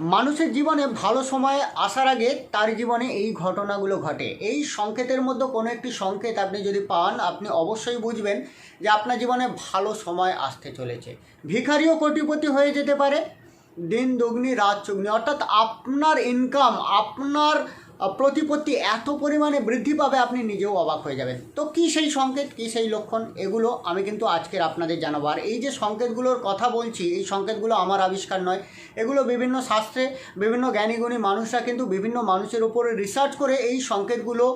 মানুষের জীবনে ভালো সময় আসার আগে তার জীবনে এই ঘটনাগুলো ঘটে। এই সংকেতের মধ্যে কোনো একটি সংকেত আপনি যদি পান, আপনি অবশ্যই বুঝবেন যে আপনার জীবনে ভালো সময় আসতে চলেছে। ভিখারিও কোটিপতি হয়ে যেতে পারে। দিন দুগ্নি রাত চুগ্নি অর্থাৎ আপনার ইনকাম আপনার প্রতিপত্তি এত পরিমাণে বৃদ্ধি পাবে, আপনি নিজেও অবাক হয়ে যাবেন। তো কী সেই সংকেত, কী সেই লক্ষণ? এগুলো আমি কিন্তু আজকের আপনাদের জানাব। আর এই যে সংকেতগুলোর কথা বলছি, এই সংকেতগুলো আমার আবিষ্কার নয়। এগুলো বিভিন্ন শাস্ত্রে, বিভিন্ন জ্ঞানীগুণী মানুষরা কিন্তু বিভিন্ন মানুষের উপরে রিসার্চ করে এই সংকেতগুলো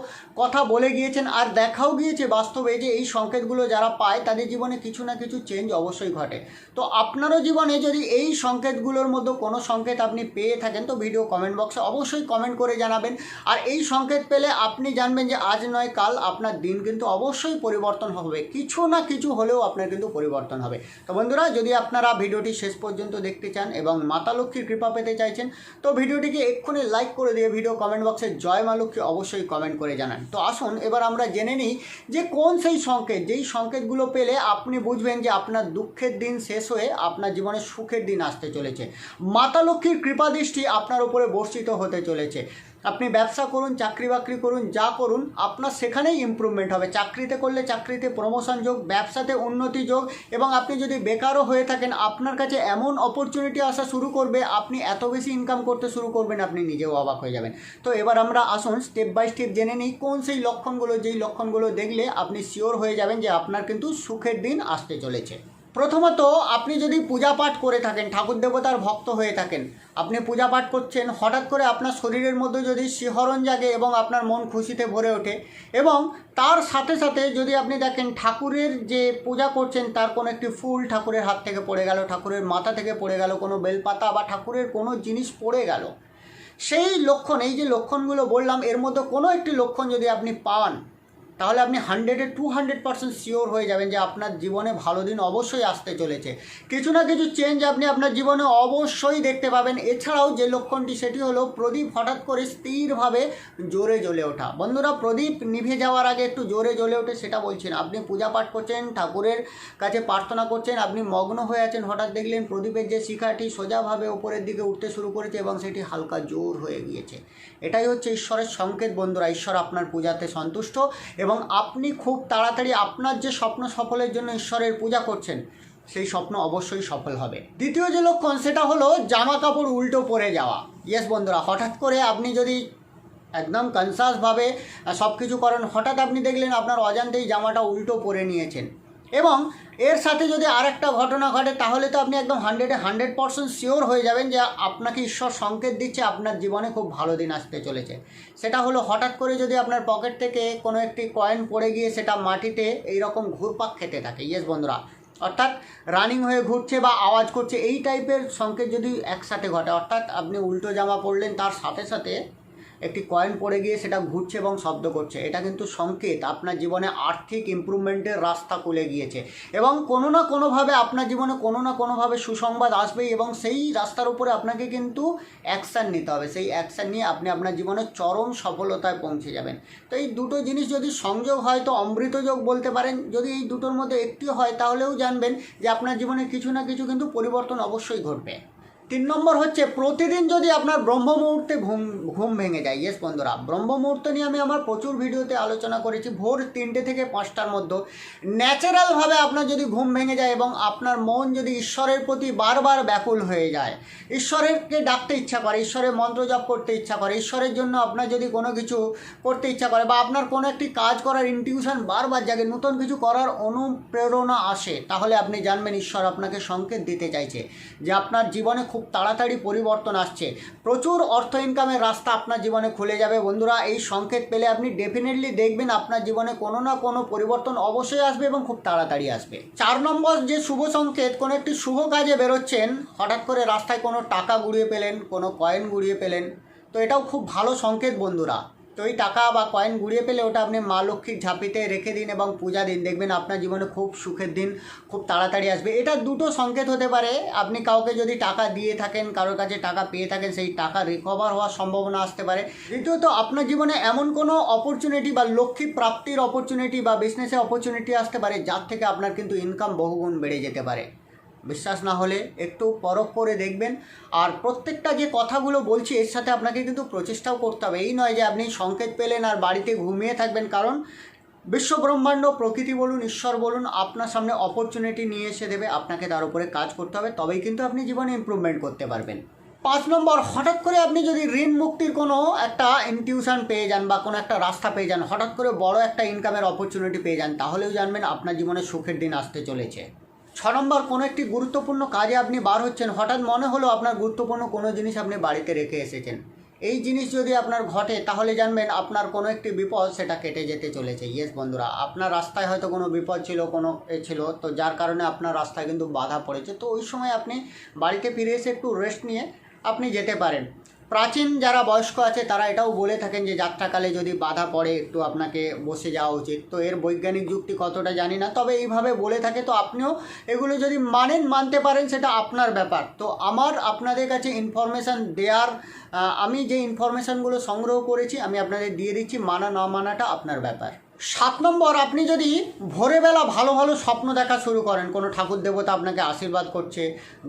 কথা বলে গিয়েছেন আর দেখাও গিয়েছে বাস্তবে যে এই সংকেতগুলো যারা পায়, তাদের জীবনে কিছু না কিছু চেঞ্জ অবশ্যই ঘটে। তো আপনারও জীবনে যদি এই সংকেতগুলোর মধ্যে কোনো সংকেত আপনি পেয়ে থাকেন, তো ভিডিও কমেন্ট বক্সে অবশ্যই কমেন্ট করে জানাবেন। আর এই সংকেত পেলে আপনি জানবেন যে আজ নয়, কাল আপনার দিন কিন্তু অবশ্যই পরিবর্তন হবে। কিছু না কিছু হলেও আপনার কিন্তু পরিবর্তন হবে। তো বন্ধুরা, যদি আপনারা ভিডিওটি শেষ পর্যন্ত দেখতে চান এবং মাতা লক্ষ্মীর কৃপা পেতে চাইছেন, তো ভিডিওটিকে এক্ষুনি লাইক করে দিয়ে ভিডিও কমেন্ট বক্সে জয় মা লক্ষ্মী অবশ্যই কমেন্ট করে জানান। তো আসুন, এবার আমরা জেনে নিই যে কোন সেই সংকেত, যেই সংকেতগুলো পেলে আপনি বুঝবেন যে আপনার দুঃখের দিন শেষ হয়ে আপনার জীবনে সুখের দিন আসতে চলেছে। মাতা লক্ষ্মীর কৃপা দৃষ্টি আপনার উপরে বর্ষিত হতে চলেছে। আপনি ব্যবসা করুন, চাকরি বাকরি করুন, যা করুন, আপনার সেখানেই ইমপ্রুভমেন্ট হবে। চাকরিতে করলে চাকরিতে প্রমোশন যোগ, ব্যবসাতে উন্নতি যোগ এবং আপনি যদি বেকারও হয়ে থাকেন, আপনার কাছে এমন অপরচুনিটি আসা শুরু করবে, আপনি এত বেশি ইনকাম করতে শুরু করবেন, আপনি নিজেও অবাক হয়ে যাবেন। তো এবার আমরা আসুন স্টেপ বাই স্টেপ জেনে নিই কোন সেই লক্ষণগুলো, যেই লক্ষণগুলো দেখলে আপনি শিওর হয়ে যাবেন যে আপনার কিন্তু সুখের দিন আসতে চলেছে। প্রথমত আপনি যদি পূজা পাঠ করে থাকেন, ঠাকুর দেবতার ভক্ত হয়ে থাকেন, আপনি পূজা পাঠ করছেন, হঠাৎ করে আপনার শরীরের মধ্যে যদি শিহরণ জাগে এবং আপনার মন খুশিতে ভরে ওঠে এবং তার সাথে সাথে যদি আপনি দেখেন ঠাকুরের যে পূজা করছেন, তার কোনো একটি ফুল ঠাকুরের হাত থেকে পড়ে গেল, ঠাকুরের মাথা থেকে পড়ে গেল, কোনো বেলপাতা বা ঠাকুরের কোনো জিনিস পড়ে গেল, সেই লক্ষণ, এই যে লক্ষণগুলো বললাম, এর মধ্যে কোনো একটি লক্ষণ যদি আপনি পান তাহলে আপনি হান্ড্রেডে টু হান্ড্রেড পার্সেন্ট শিওর হয়ে যাবেন যে আপনার জীবনে ভালো দিন অবশ্যই আসতে চলেছে। কিছু না কিছু চেঞ্জ আপনি আপনার জীবনে অবশ্যই দেখতে পাবেন। এছাড়াও যে লক্ষণটি সেটি হলো প্রদীপ হঠাৎ করে স্থিরভাবে জোরে জ্বলে ওঠা। বন্ধুরা, প্রদীপ নিভে যাওয়ার আগে একটু জোরে জ্বলে ওঠে সেটা বলছেন আপনি পূজা পাঠ করছেন, ঠাকুরের কাছে প্রার্থনা করছেন, আপনি মগ্ন হয়ে আছেন, হঠাৎ দেখলেন প্রদীপের যে শিখাটি সোজাভাবে ওপরের দিকে উঠতে শুরু করেছে এবং সেটি হালকা জোর হয়ে গিয়েছে। এটাই হচ্ছে ঈশ্বরের সংকেত বন্ধুরা। ঈশ্বর আপনার পূজাতে সন্তুষ্ট এবং আপনি খুব তাড়াতাড়ি আপনার যে স্বপ্ন সফলের জন্য ঈশ্বরের পূজা করছেন, সেই স্বপ্ন অবশ্যই সফল হবে। দ্বিতীয় যে লক্ষণ, সেটা হলো জামা কাপড় উল্টো পরে যাওয়া। ইয়েস বন্ধুরা, হঠাৎ করে আপনি যদি একদম কনসাসভাবে সব কিছু করেন, হঠাৎ আপনি দেখলেন আপনার অজান্তেই জামাটা উল্টো পরে নিয়েছেন। এবং এর সাথে যদি আরেকটা ঘটনা ঘটে, তাহলে তো আপনি একদম হান্ড্রেডে হান্ড্রেড পার্সেন্ট শিওর হয়ে যাবেন যে আপনাকে ঈশ্বর সংকেত দিচ্ছে, আপনার জীবনে খুব ভালো দিন আসতে চলেছে। সেটা হলো হঠাৎ করে যদি আপনার পকেট থেকে কোনো একটি কয়েন পড়ে গিয়ে সেটা মাটিতে এইরকম ঘুরপাক খেতে থাকে। ইয়েস বন্ধুরা। অর্থাৎ রানিং হয়ে ঘুরছে বা আওয়াজ করছে, এই টাইপের সংকেত যদি একসাথে ঘটে, অর্থাৎ আপনি উল্টো জামা পরলেন, তার সাথে সাথে একটি কয়েন পড়ে গিয়ে সেটা ঘুরছে এবং শব্দ করছে। এটা কিন্তু সংকেত। আপনার জীবনে আর্থিক ইমপ্রুভমেন্টের রাস্তা খুলে গিয়েছে। এবং কোনো না কোনোভাবে আপনার জীবনে কোনো না কোনোভাবে সুসংবাদ আসবেই এবং সেই রাস্তার উপরে আপনাকে কিন্তু অ্যাকশান নিতে হবে। সেই অ্যাকশান নিয়ে আপনি আপনার জীবনে চরম সফলতায় পৌঁছে যাবেন। তো এই দুটো জিনিস যদি সংযোগ হয়, তো অমৃতযোগ বলতে পারেন। যদি এই দুটোর মধ্যে একটি হয়, তাহলেও জানবেন যে আপনার জীবনে কিছু না কিছু কিন্তু পরিবর্তন অবশ্যই ঘটবে। তিন নম্বর হচ্ছে, প্রতিদিন যদি আপনার ব্রহ্ম মুহূর্তে ঘুম ঘুম ভেঙে যায় ইয়েস বন্ধুরা ব্রহ্ম মুহূর্ত নিয়ে আমি আমার প্রচুর ভিডিওতে আলোচনা করেছি, ভোর তিনটে থেকে পাঁচটার মধ্যে। ন্যাচারালভাবে আপনার যদি ঘুম ভেঙে যায় এবং আপনার মন যদি ঈশ্বরের প্রতি বারবার ব্যাকুল হয়ে যায়, ঈশ্বরেরকে ডাকতে ইচ্ছা করে, ঈশ্বরের মন্ত্র জপ করতে ইচ্ছা করে, ঈশ্বরের জন্য আপনার যদি কোনো কিছু করতে ইচ্ছা করে বা আপনার কোনো একটি কাজ করার ইনটিউশন বারবার জাগে, নতুন কিছু করার অনুপ্রেরণা আসে, তাহলে আপনি জানবেন ঈশ্বর আপনাকে সংকেত দিতে চাইছে যে আপনার জীবনে খুব তাড়াতাড়ি পরিবর্তন আসছে। প্রচুর অর্থ ইনকামের রাস্তা আপনার জীবনে খুলে যাবে। বন্ধুরা, এই সংকেত পেলে আপনি ডেফিনেটলি দেখবেন আপনার জীবনে কোনো না কোনো পরিবর্তন অবশ্যই আসবে এবং খুব তাড়াতাড়ি আসবে। চার নম্বর যে শুভ সংকেত, কোনো একটি শুভ কাজে বেরোচ্ছেন, হঠাৎ করে রাস্তায় কোনো টাকা গুড়িয়ে পেলেন, কোনো কয়েন গুড়িয়ে পেলেন। তো এটাও খুব ভালো সংকেত বন্ধুরা। তো ওই টাকা বা কয়েন গুড়িয়ে পেলে ওটা আপনি মা লক্ষ্মীর ঝাঁপিতে রেখে দিন এবং পূজা দিন। দেখবেন আপনার জীবনে খুব সুখের দিন, খুব তাড়াতাড়ি আসবে। এটা দুটো সংকেত হতে পারে। আপনি কাউকে যদি টাকা দিয়ে থাকেন, কারোর কাছে টাকা পেয়ে থাকেন, সেই টাকা রিকভার হওয়ার সম্ভাবনা আসতে পারে। দ্বিতীয়ত, আপনার জীবনে এমন কোনো অপরচুনিটি বা লক্ষ্মী প্রাপ্তির অপরচুনিটি বা বিজনেসে অপরচুনিটি আসতে পারে, যার থেকে আপনার কিন্তু ইনকাম বহুগুণ বেড়ে যেতে পারে। বিশ্বাস না হলে একটু পরখ করে দেখবেন। আর প্রত্যেকটা যে কথাগুলো বলছি, এর সাথে আপনাকে কিন্তু প্রচেষ্টাও করতে হবে। এই নয় যে আপনি সংকেত পেলেন আর বাড়িতে ঘুমিয়ে থাকবেন। কারণ বিশ্ব ব্রহ্মাণ্ড প্রকৃতি বলুন, ঈশ্বর বলুন, আপনার সামনে অপরচুনিটি নিয়ে এসে দেবে। আপনাকে তার উপরে কাজ করতে হবে। তবেই কিন্তু আপনি জীবনে ইমপ্রুভমেন্ট করতে পারবেন। পাঁচ নম্বর, হঠাৎ করে আপনি যদি ঋণ মুক্তির কোনো একটা ইনটিউশন পেয়ে যান বা কোনো একটা রাস্তা পেয়ে যান, হঠাৎ করে বড় একটা ইনকামের অপরচুনিটি পেয়ে যান, তাহলেও জানবেন আপনার জীবনে সুখের দিন আসতে চলেছে। ছ নম্বর, কোনো একটি গুরুত্বপূর্ণ কাজে আপনি বার হচ্ছেন, হঠাৎ মনে হলো আপনার গুরুত্বপূর্ণ কোনো জিনিস আপনি বাড়িতে রেখে এসেছেন। এই জিনিস যদি আপনার ঘটে, তাহলে জানবেন আপনার কোনো একটি বিপদ সেটা কেটে যেতে চলেছে। ইয়েস বন্ধুরা, আপনার রাস্তায় হয়তো কোনো বিপদ ছিল, কোনো এ ছিল, তো যার কারণে আপনার রাস্তায় কিন্তু বাধা পড়েছে। তো ওই সময় আপনি বাড়িতে ফিরে এসে একটু রেস্ট নিয়ে আপনি যেতে পারেন। প্রাচীন যারা বয়স্ক আছে, তারা এটাও বলে থাকেন যে যাত্রাকালে যদি বাধা পড়ে, একটু আপনাকে বসে যাওয়া উচিত। তো এর বৈজ্ঞানিক যুক্তি কতটা জানি না, তবে এইভাবে বলে থাকে। তো আপনিও এগুলো যদি মানেন, মানতে পারেন, সেটা আপনার ব্যাপার। তো আমার আপনাদের কাছে ইনফরমেশান দেওয়ার আমি যে ইনফরমেশানগুলো সংগ্রহ করেছি, আমি আপনাদের দিয়ে দিচ্ছি, মানা না মানাটা আপনার ব্যাপার। সাত নম্বর, আপনি যদি ভোরেবেলা ভালো ভালো স্বপ্ন দেখা শুরু করেন, কোনো ঠাকুর দেবতা আপনাকে আশীর্বাদ করছে,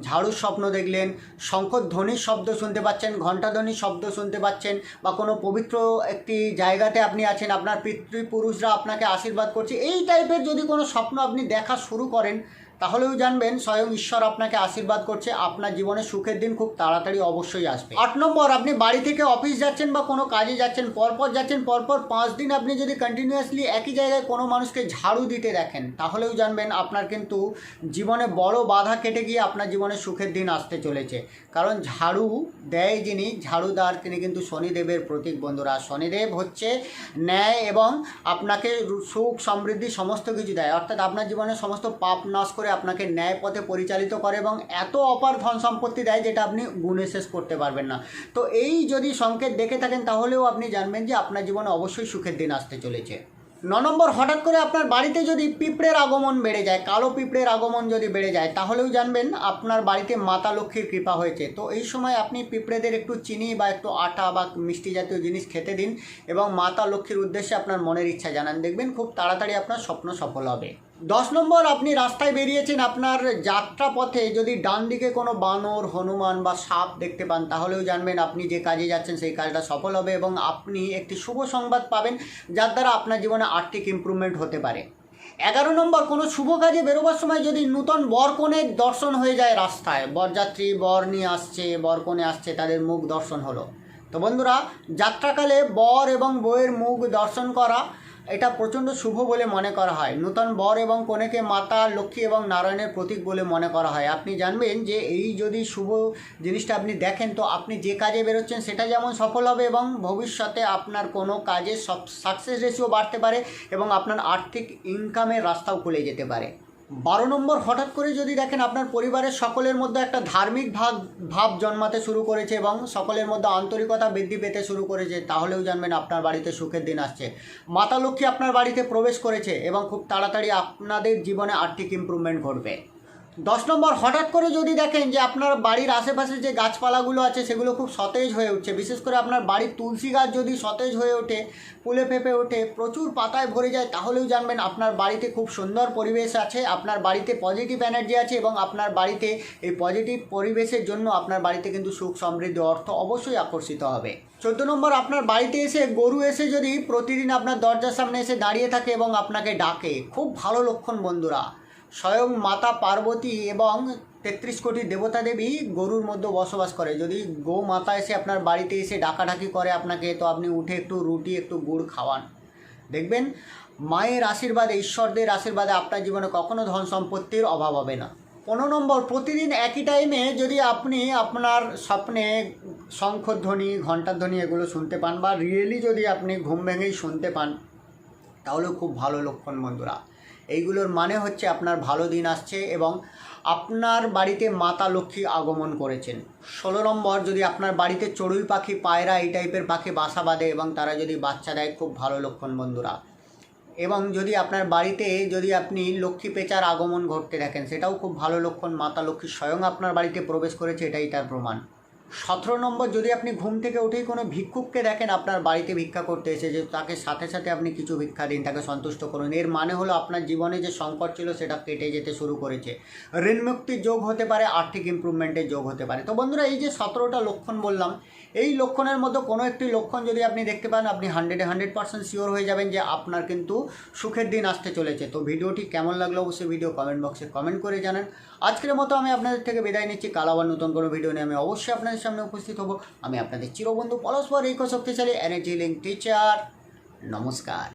ঝাড়ুর স্বপ্ন দেখলেন, শঙ্কর ধ্বনির শব্দ শুনতে পাচ্ছেন ঘণ্টাধ্বনির শব্দ শুনতে পাচ্ছেন, বা কোনো পবিত্র একটি জায়গাতে আপনি আছেন, আপনার পিতৃপুরুষরা আপনাকে আশীর্বাদ করছে, এই টাইপের যদি কোনো স্বপ্ন আপনি দেখা শুরু করেন তাহলেও জানবেন স্বয়ং ঈশ্বর আপনাকে আশীর্বাদ করছে, আপনার জীবনে সুখের দিন খুব তাড়াতাড়ি অবশ্যই আসবে। আট নম্বর, আপনি বাড়ি থেকে অফিস যাচ্ছেন বা কোনো কাজে যাচ্ছেন, পরপর যাচ্ছেন, পরপর পাঁচ দিন আপনি যদি কন্টিনিউয়াসলি একই জায়গায় কোনো মানুষকে ঝাড়ু দিতে দেখেন, তাহলেও জানবেন আপনার কিন্তু জীবনে বড় বাধা কেটে গিয়ে আপনার জীবনে সুখের দিন আসতে চলেছে। কারণ ঝাড়ু দেয় যিনি, ঝাড়ুদার তিনি কিন্তু শনিদেবের প্রতীক বন্ধুরা। শনিদেব হচ্ছে ন্যায় এবং আপনাকে সুখ, সমৃদ্ধি সমস্ত কিছু দেয়। অর্থাৎ আপনার জীবনে সমস্ত পাপ নাশ করে আপনাকে ন্যায় পথে পরিচালিত করে এবং এত অপার ধন সম্পত্তি দেয় যেটা আপনি গুণে শেষ করতে পারবেন না। তো এই যদি সংকেত দেখে থাকেন, তাহলেও আপনি জানবেন যে আপনার জীবনে অবশ্যই সুখের দিন আসতে চলেছে। ন নম্বর, হঠাৎ করে আপনার বাড়িতে যদি পিঁপড়ের আগমন বেড়ে যায়, কালো পিঁপড়ের আগমন যদি বেড়ে যায়, তাহলেও জানবেন আপনার বাড়িতে মাতা লক্ষ্মীর কৃপা হয়েছে। তো এই সময় আপনি পিঁপড়েদের একটু চিনি বা একটু আটা বা মিষ্টি জাতীয় জিনিস খেতে দিন এবং মাতা লক্ষ্মীর উদ্দেশ্যে আপনার মনের ইচ্ছা জানান। দেখবেন খুব তাড়াতাড়ি আপনার স্বপ্ন সফল হবে। দশ নম্বর, আপনি রাস্তায় বেরিয়েছেন আপনার যাত্রা পথে যদি ডান দিকে কোনো বানর, হনুমান বা সাপ দেখতে পান, তাহলেও জানবেন আপনি যে কাজে যাচ্ছেন সেই কাজটা সফল হবে এবং আপনি একটি শুভ সংবাদ পাবেন যার দ্বারা আপনার জীবনে আর্থিক ইমপ্রুভমেন্ট হতে পারে। এগারো নম্বর, কোনো শুভ কাজে বেরোবার সময় যদি নূতন বর কনের দর্শন হয়ে যায় রাস্তায়, বরযাত্রী, বর নিয়ে আসছে বর কনে আসছে, তাদের মুখ দর্শন হলো। তো বন্ধুরা, যাত্রাকালে বর এবং বউয়ের মুখ দর্শন করা এটা প্রচণ্ড শুভ বলে মনে করা হয়। নূতন বর এবং কনেকে মাতা, লক্ষ্মী এবং নারায়ণের প্রতীক বলে মনে করা হয়। আপনি জানবেন যে এই যদি শুভ জিনিসটা আপনি দেখেন, তো আপনি যে কাজে বেরোচ্ছেন সেটা যেমন সফল হবে এবং ভবিষ্যতে আপনার কোনো কাজে সব সাকসেস রেশিও বাড়তে পারে এবং আপনার আর্থিক ইনকামের রাস্তাও খুলে যেতে পারে। বারো নম্বর হঠাৎ করে যদি দেখেন আপনার পরিবারের সকলের মধ্যে একটা ধার্মিক ভাব ভাব জন্মাতে শুরু করেছে এবং সকলের মধ্যে আন্তরিকতা বৃদ্ধি পেতে শুরু করেছে, তাহলেও জানবেন আপনার বাড়িতে সুখের দিন আসছে। মাতা লক্ষ্মী আপনার বাড়িতে প্রবেশ করেছে এবং খুব তাড়াতাড়ি আপনাদের জীবনে আর্থিক ইম্প্রুভমেন্ট ঘটবে। দশ নম্বর, হঠাৎ করে যদি দেখেন যে আপনার বাড়ির আশেপাশে যে গাছপালাগুলো আছে, সেগুলো খুব সতেজ হয়ে উঠছে, বিশেষ করে আপনার বাড়ির তুলসী গাছ যদি সতেজ হয়ে ওঠে, ফুলে ফেপে ওঠে, প্রচুর পাতায় ভরে যায়, তাহলেও জানবেন আপনার বাড়িতে খুব সুন্দর পরিবেশ আছে, আপনার বাড়িতে পজিটিভ এনার্জি আছে এবং আপনার বাড়িতে এই পজিটিভ পরিবেশের জন্য আপনার বাড়িতে কিন্তু সুখ সমৃদ্ধি, অর্থ অবশ্যই আকর্ষিত হবে। চোদ্দ নম্বর, আপনার বাড়িতে এসে গরু এসে যদি প্রতিদিন আপনার দরজার সামনে এসে দাঁড়িয়ে থাকে এবং আপনাকে ডাকে, খুব ভালো লক্ষণ বন্ধুরা। স্বয়ং মাতা পার্বতী এবং তেত্রিশ কোটি দেবতা দেবী গরুর মধ্যে বসবাস করে। যদি গো মাতা এসে আপনার বাড়িতে এসে ডাকাডাকি করে আপনাকে, তো আপনি উঠে একটু রুটি, একটু গুড় খাওয়ান। দেখবেন, মায়ের আশীর্বাদে, ঈশ্বরদের আশীর্বাদে, আপনার জীবনে কখনো ধন সম্পত্তির অভাব হবে না। পনেরো নম্বর, প্রতিদিন একই টাইমে যদি আপনি আপনার স্বপ্নে শঙ্খধ্বনি ঘণ্টাধ্বনি এগুলো শুনতে পান বা রিয়েলি যদি আপনি ঘুম ভেঙেই শুনতে পান তাহলেও খুব ভালো লক্ষণ বন্ধুরা। এইগুলোর মানে হচ্ছে আপনার ভালো দিন আসছে এবং আপনার বাড়িতে মাতা লক্ষ্মী আগমন করেছেন। ষোলো নম্বর, যদি আপনার বাড়িতে চড়ুই পাখি, পায়রা এই টাইপের পাখি বাসা বাঁধে এবং তারা যদি বাচ্চা দেয়, খুব ভালো লক্ষণ বন্ধুরা। এবং যদি আপনার বাড়িতে যদি আপনি লক্ষ্মী পেঁচার আগমন ঘটতে দেখেন, সেটাও খুব ভালো লক্ষণ। মাতা লক্ষ্মী স্বয়ং আপনার বাড়িতে প্রবেশ করেছে, এটাই তার প্রমাণ। সতেরো নম্বর, যদি আপনি ঘুম থেকে উঠেই কোনো ভিক্ষুককে দেখেন আপনার বাড়িতে ভিক্ষা করতে এসে যে তাকে সাথে সাথে আপনি কিছু ভিক্ষা দিন, তাকে সন্তুষ্ট করুন। এর মানে হলো আপনার জীবনে যে সংকট ছিল সেটা কেটে যেতে শুরু করেছে। ঋণমুক্তির যোগ হতে পারে, আর্থিক ইমপ্রুভমেন্টের যোগ হতে পারে। তো বন্ধুরা, এই যে সতেরোটা লক্ষণ বললাম, এই লক্ষণের মধ্যে কোনো একটি লক্ষণ যদি আপনি দেখতে পান, আপনি হান্ড্রেডে হান্ড্রেড পার্সেন্ট শিওর হয়ে যাবেন যে আপনার কিন্তু সুখের দিন আসতে চলেছে। তো ভিডিওটি কেমন লাগল অবশ্যই ভিডিও কমেন্ট বক্সে কমেন্ট করে জানান। আজকের মতো আমি আপনাদের থেকে বিদায় নিচ্ছি। কাল আবার নতুন কোনো ভিডিও নিয়ে আমি অবশ্যই আপনাদের সামনে উপস্থিত হব। আমি আপনাদের চিরবন্ধু পরস্পর এই শক্তিশালী এনার্জি লিঙ্ক টিচার নমস্কার।